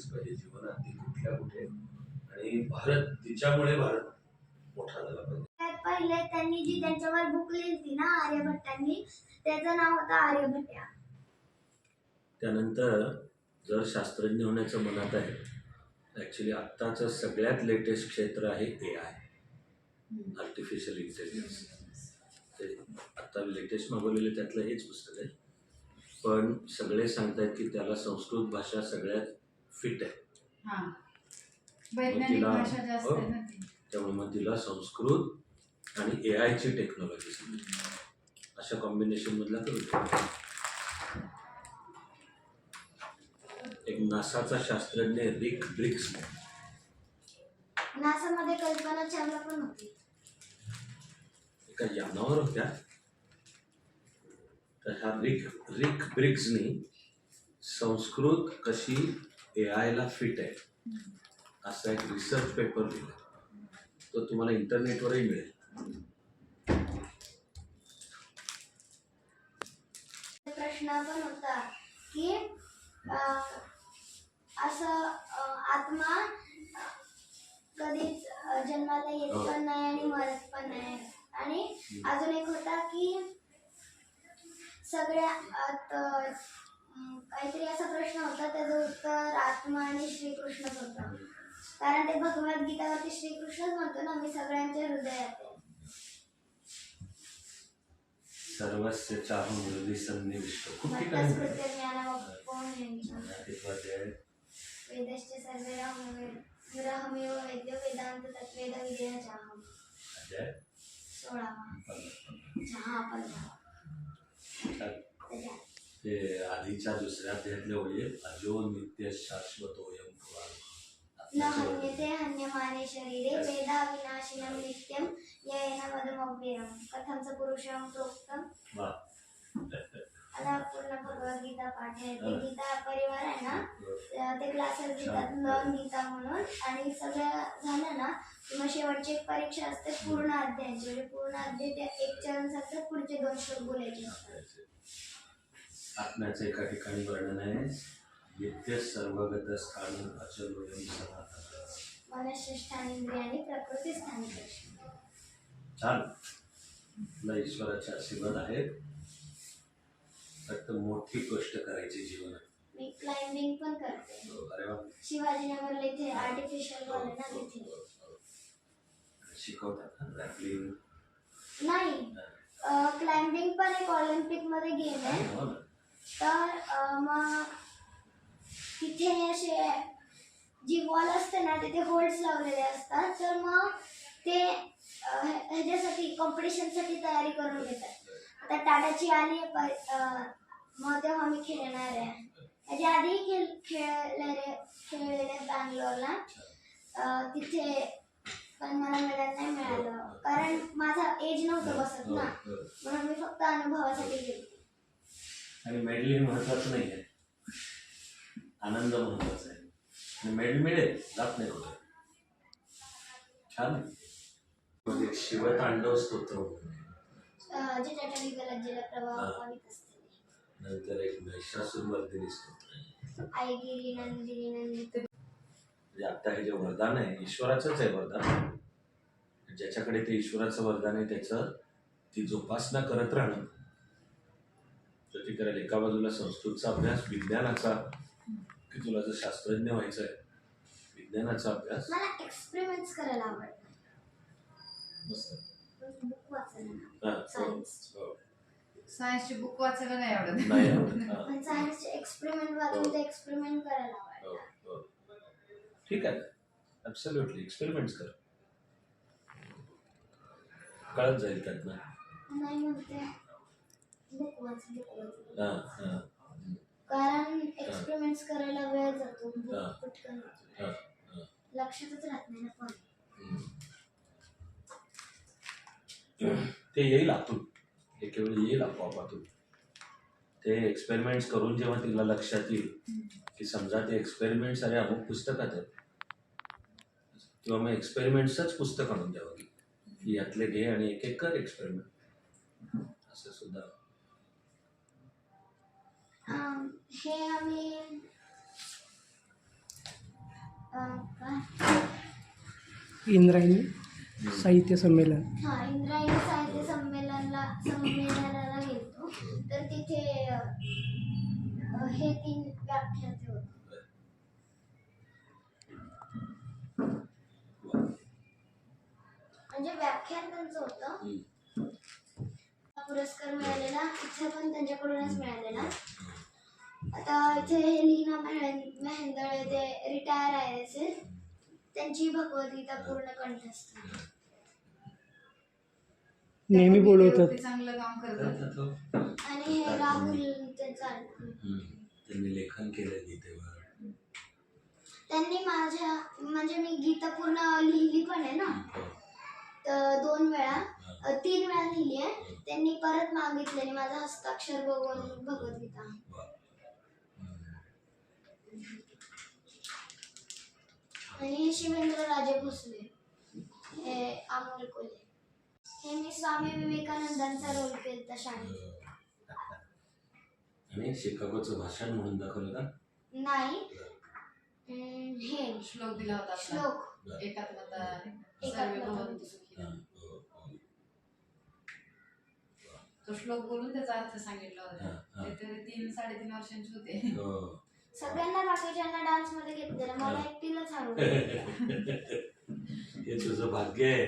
केलीच पाहिजे जीवनात ती कुठल्या कुठे? आणि भारत तिच्यामुळे भारत मोठा झाला पाहिजे. पहिले त्यांनी जी त्यांच्यावर बुक लिहिली ना आर्यभट्टांनी त्याचं नाव होतं आर्यभट्ट त्यानंतर जर शास्त्रज्ञ होण्याचं मनात आहे ॲक्च्युली आत्ताचं सगळ्यात लेटेस्ट क्षेत्र आहे ए आय आर्टिफिशियल इंटेलिजन्स ते आत्ता लेटेस्ट मागवलेलं त्यातलं हेच पुस्तक आहे. पण सगळे सांगतायत की त्याला संस्कृत भाषा सगळ्यात फिट आहे. हा. वैज्ञानिक तिला- भाषा जास्त हो. आहे ना ती. त्यामुळे मग तिला संस्कृत आणि ए आयची टेक्नॉलॉजी अशा कॉम्बिनेशन मधला करू. शकतो एक नासाचा शास्त्रज्ञ रिक ब्रिक्स. नासा मध्ये कल्पना चावला पण होती. एका यानावर होत्या. तर ह्या रिक रिक ब्रिक्सनी संस्कृत कशी ए आयला फिट आहे. असा एक रिसर्च पेपर लिहिला तो तुम्हाला इंटरनेटवरही मिळेल. प्रश्न पण होता की अं, असं आत्मा कधीच जन्माला येत हो. पण नाही आणि मरत पण नाही. आणि अजून एक होता की सगळ्या काहीतरी असा प्रश्न होता त्याचं उत्तर आत्मा आणि श्रीकृष्णच होतं कारण ते भगवद्गीतावरती श्रीकृष्णच म्हणतो ना मी सगळ्यांच्या हृदयात सर्वस्य चाहून हृदय सन्निविष्ट. खूप ठिकाणी वेद्य वेदांत तत्वेद सोळावा. चहा ते आधीच्या दुसऱ्या ओळी आहेत. अजो नित्य शाश्वतोयम पुराण. न हन्यते हन्यमाने शरीरे वेदा विनाशिनं नित्यं येन मदमव्ययम् कथं च पुरुषं प्रोक्तम्. आता पूर्ण भगवद्गीता पाठ आहे. ते गीता परिवार आहे ना? ते क्लासेस घेतात लर्न गीता म्हणून. आणि सगळं झालं ना मग शेवटची एक परीक्षा असते पूर्ण अध्यायाची. म्हणजे पूर्ण अध्याय ते एक चरण सांगतात पुढचे दोन श्लोक बोलायचे असतात. आत्म्याचं एका ठिकाणी वर्णन आहे. नित्य सर्वगत स्थान अचल छान. तुला ईश्वराचे आशीर्वाद आहेत. फक्त मोठी गोष्ट करायची जीवनात. मी क्लाइम्बिंग पण करते. शिवाजीनगरला इथे आर्टिफिशियल आहे ना तिथे शिकवतात रॅपलिंग नाही. क्लाइम्बिंग पण एक ऑलिम्पिकमध्ये गेम आहे. हो तर मग तिथे असे जी वॉल असते ना तिथे होल्ड्स लावलेले असतात. तर मग ते ह्याच्यासाठी कॉम्पिटिशनसाठी तयारी करून घेतात. आता टाटाची आली मग तेव्हा मी खेळणार आहे. त्याच्या आधी खेळ खेळलेले खेळलेले बँगलोरला. तिथे पण मला मेडल नाही मिळालं. कारण माझा एज नव्हतं बसत हो, ना. हो. म्हणून मी फक्त अनुभवासाठी गेली आणि मेडल हे महत्वाचं नाही आहे आनंद महत्त्वाचा आहे. आणि मेडल मिळेल जात नाही कुठे. छान एक शिवतांडव स्तोत्र नंतर एक महिषासुरवर्धिनी स्तोत्र म्हणजे आता हे जे वरदान आहे ईश्वराचंच आहे वरदान. ज्याच्याकडे ते ईश्वराचं वरदान आहे त्याचं ती जोपासना करत राहणं. तर ती करेल एका बाजूला संस्कृतचा अभ्यास विज्ञानाचा की तुला जर शास्त्रज्ञ व्हायचं आहे विज्ञानाचा अभ्यास? मला एक्सपेरिमेंट्स करायला आवडतं. मस्त. बुक वाचायला हा, हो, सायन्स हो. सायन्सची बुक वाचायला नाही आवडत. नाही आवडत, हा. पण सायन्सचे एक्सपेरिमेंट वाचून ते एक्सपेरिमेंट करायला आवडतं. हो, हो. ठीक आहे. ॲब्सल्युटली एक्सपेरिमेंट्स कर. कळत जाईल त्यातनं. नाही म्हणते. बुक वाच बुक वाच कारण एक्सपेरिमेंट्स करायला वेळ जातो. बुक पटकन. लक्षातच राहत नाही ना पण ते येईल आतून. हे केवळ येईल आपोआप आतून ते एक्सपेरिमेंट्स करून जेव्हा तिला लक्षात येईल की समजा ते एक्सपेरिमेंट्स अरे अमुक पुस्तकात आहेत. किंवा मग एक्सपेरिमेंट्सच पुस्तक आणून द्यावं की यातले घे आणि एक एक कर एक्सपेरिमेंट असं सुद्धा. Um, हे आम्ही इंद्रायणी साहित्य संमेलन. हा इंद्रायणी साहित्य संमेलनला संमेलनाला गेलो तर तिथे हे तीन व्याख्याते होते. म्हणजे व्याख्यान त्यांचं होतं. पुरस्कार मिळालेला. इच्छा पण त्यांच्याकडूनच मिळालेला. आता इथे हे लीना मेहं- मेहेंदळे ते रिटायर आहे असे त्यांची भगवद्गीता पूर्ण कंठस्थ आहे. नेहमी बोलवतात. ते चांगलं काम करतात. तो- आणि हे राहुल त्यांचा. त्यांनी लेखन केलं गीतेवर. त्यांनी माझ्या म्हणजे मी गीता पूर्ण लिहिली पण आहे ना. हो. तर दोन वेळा अ, तीन वेळा लिहिली आहे. त्यांनी परत मागितलेली माझा हस्ताक्षर बघून भगवद्गीता आणि शिवेंद्र राजे भोसले हे अमोल कोल्हे हे मी स्वामी विवेकानंदांचा रोल केला शाळेत आणि शिकागोचं भाषण म्हणून दाखवलं का नाही अं, हे श्लोक दिला होता आपला. श्लोक एकात्मता एकात्मता. सर्व भवन्तु सुखिनः. हा, हो, हो. तो श्लोक बोलून त्याचा अर्थ सांगितला होता हा, हा. ते तरी तीन साडेतीन वर्षांचे होते हो. सगळ्यांना बाकीच्यांना डान्समध्ये घेतलेलं मला एकटीलाच हरवलं हे तुझं भाग्य आहे.